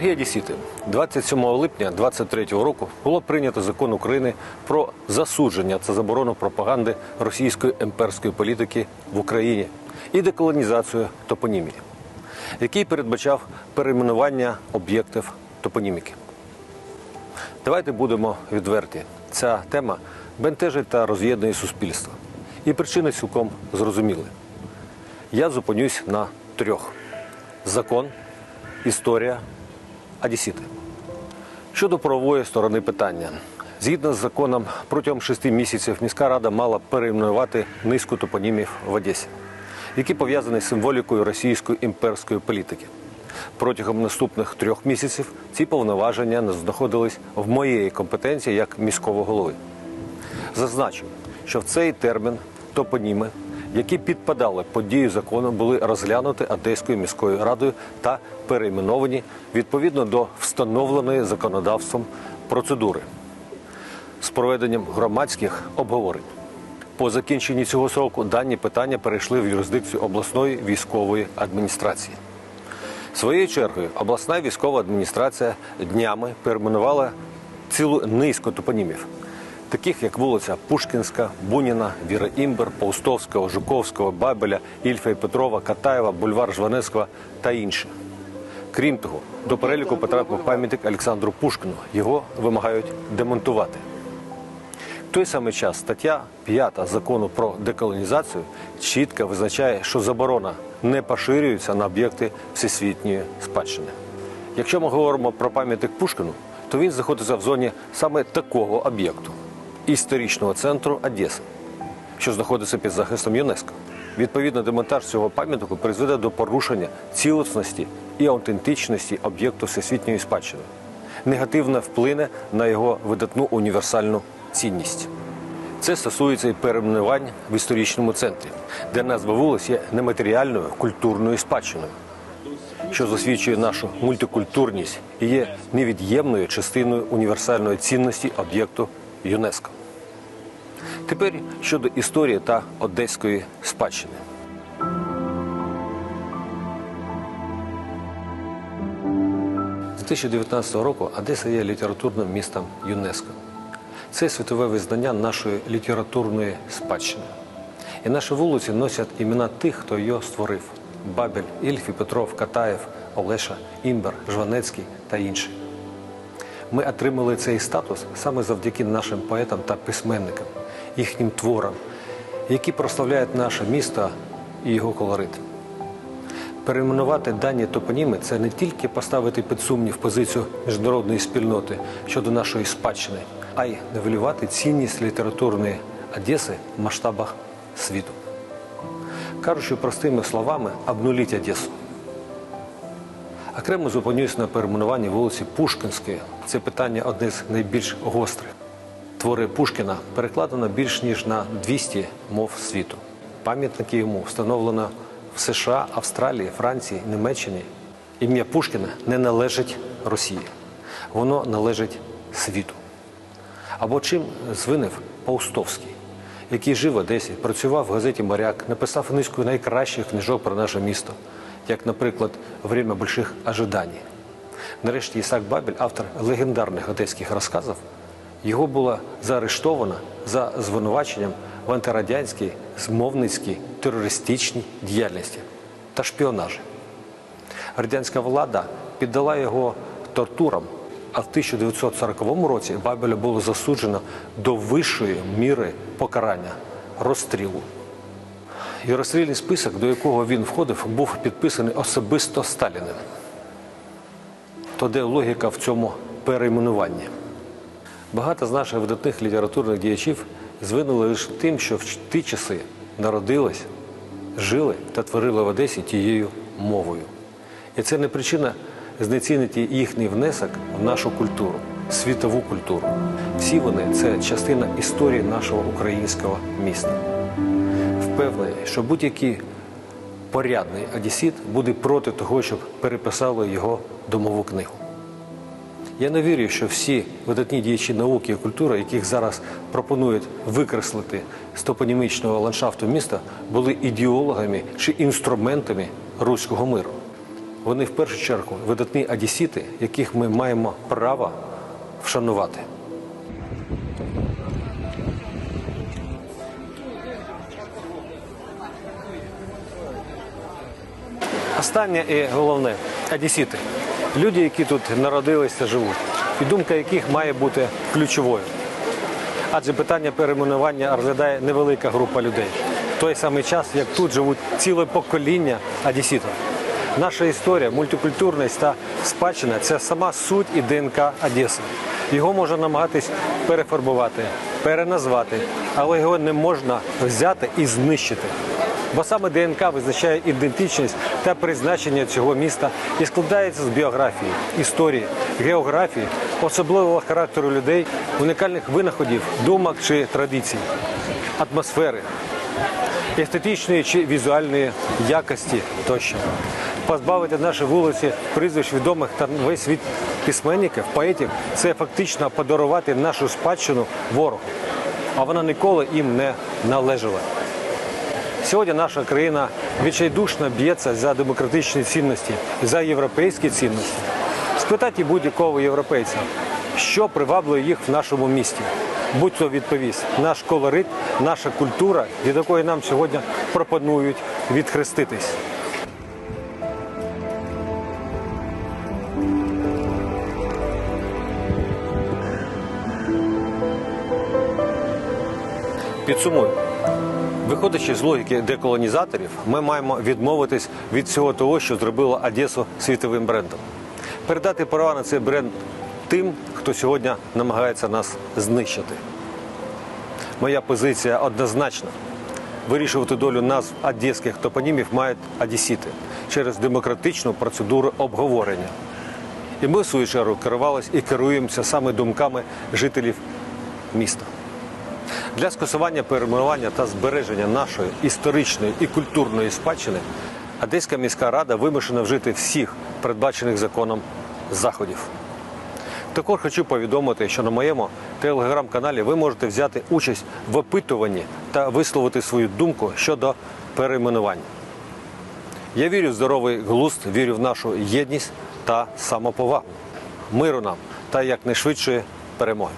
Дорогі одесіти, 27 липня 23 року було прийнято закон України про засудження та заборону пропаганди російської імперської політики в Україні і деколонізацію топонімії, який передбачав перейменування об'єктів топоніміки. Давайте будемо відверті. Ця тема бентежить та роз'єднує суспільство. І причини цілком зрозуміли. Я зупинюсь на трьох: закон, історія, одесіти. Щодо правової сторони питання, згідно з законом, протягом шести місяців міська рада мала перейменувати низку топонімів в Одесі, які пов'язані з символікою російської імперської політики. Протягом наступних трьох місяців ці повноваження знаходились в моєї компетенції як міського голови. Зазначу, що в цей термін топоніми, які підпадали під дію закону, були розглянуті Одеською міською радою та перейменовані відповідно до встановленої законодавством процедури з проведенням громадських обговорень. По закінченні цього сроку дані питання перейшли в юрисдикцію обласної військової адміністрації. Своєю чергою обласна військова адміністрація днями перейменувала цілу низку топонімів, таких як вулиця Пушкінська, Буніна, Віра Імбер, Паустовського, Жуковського, Бабеля, Ільфа і Петрова, Катаєва, Бульвар Жванецького та інші. Крім того, до переліку потрапив пам'ятник Олександру Пушкіну. Його вимагають демонтувати. В той самий час стаття 5 закону про деколонізацію чітко визначає, що заборона не поширюється на об'єкти всесвітньої спадщини. Якщо ми говоримо про пам'ятник Пушкіну, то він знаходиться в зоні саме такого об'єкту історичного центру Одеси, що знаходиться під захистом ЮНЕСКО. Відповідно, демонтаж цього пам'ятнику призведе до порушення цілісності і аутентичності об'єкту всесвітньої спадщини, негативно вплине на його видатну універсальну цінність. Це стосується і перейменувань в історичному центрі, де назва вулиць є нематеріальною культурною спадщиною, що засвідчує нашу мультикультурність і є невід'ємною частиною універсальної цінності об'єкту ЮНЕСКО. Тепер щодо історії та одеської спадщини. З 2019 року Одеса є літературним містом ЮНЕСКО. Це світове визнання нашої літературної спадщини. І наші вулиці носять імена тих, хто її створив: Бабель, Ільфі, Петров, Катаєв, Олеша, Імбер, Жванецький та інші. Ми отримали цей статус саме завдяки нашим поетам та письменникам, їхнім творам, які прославляють наше місто і його колорит. Перейменувати дані топоніми це не тільки поставити під сумнів позицію міжнародної спільноти щодо нашої спадщини, а й нивелювати цінність літературної Одеси в масштабах світу. Кажучи простими словами, обнуліть Одесу. Окремо зупинюсь на перейменуванні вулиці Пушкінської. Це питання одне з найбільш гострих. Твори Пушкіна перекладено більш ніж на 200 мов світу. Пам'ятники йому встановлено в США, Австралії, Франції, Німеччині. Ім'я Пушкіна не належить Росії, воно належить світу. Або чим звинив Паустовський, який жив в Одесі, працював в газеті Моряк, написав низку найкращих книжок про наше місто, як, наприклад, Время больших ожиданий. Нарешті Ісак Бабель, автор легендарних одеських розказів, його було заарештовано за звинуваченням в антирадянській, змовницькій, терористичній діяльності та шпіонажі. Радянська влада піддала його тортурам, а в 1940 році Бабеля було засуджено до вищої міри покарання розстрілу. І розстрільний список, до якого він входив, був підписаний особисто Сталіним. То де логіка в цьому перейменуванні? Багато з наших видатних літературних діячів звинули лише тим, що в ті часи народились, жили та творили в Одесі тією мовою. І це не причина знецінити їхній внесок в нашу культуру, світову культуру. Всі вони це частина історії нашого українського міста. Впевнений, що будь-який порядний одесіт буде проти того, щоб переписали його домову книгу. Я не вірю, що всі видатні діячі науки і культури, яких зараз пропонують викреслити з топонімічного ландшафту міста, були ідеологами чи інструментами руського миру. Вони в першу чергу видатні одесіти, яких ми маємо право вшанувати. Останнє і головне одесіти. Люди, які тут народилися, живуть, і думка яких має бути ключовою. Адже питання перейменування розглядає невелика група людей. В той самий час, як тут живуть ціле покоління одеситів. Наша історія, мультикультурність та спадщина це сама суть і ДНК Одеси. Його можна намагатись перефарбувати, переназвати, але його не можна взяти і знищити. Бо саме ДНК визначає ідентичність та призначення цього міста і складається з біографії, історії, географії, особливого характеру людей, унікальних винаходів, думок чи традицій, атмосфери, естетичної чи візуальної якості тощо. Позбавити наші вулиці прізвищ відомих та весь світ письменників, поетів це фактично подарувати нашу спадщину ворогу, а вона ніколи їм не належала. Сьогодні наша країна відчайдушно б'ється за демократичні цінності, за європейські цінності. Спитайте будь-якого європейця, що приваблює їх в нашому місті. Будь-то відповість, наш колорит, наша культура, від якої нам сьогодні пропонують відхреститись. Підсумую. Виходячи з логіки деколонізаторів, ми маємо відмовитись від всього того, що зробило Одесу світовим брендом. Передати права на цей бренд тим, хто сьогодні намагається нас знищити. Моя позиція однозначна. Вирішувати долю назв одеських топонімів мають одесіти через демократичну процедуру обговорення. І ми, в свою чергу, керувалися і керуємося саме думками жителів міста. Для скасування перейменування та збереження нашої історичної і культурної спадщини Одеська міська рада вимушена вжити всіх передбачених законом заходів. Також хочу повідомити, що на моєму телеграм-каналі ви можете взяти участь в опитуванні та висловити свою думку щодо перейменування. Я вірю в здоровий глузд, вірю в нашу єдність та самоповагу. Миру нам та якнайшвидшої перемоги.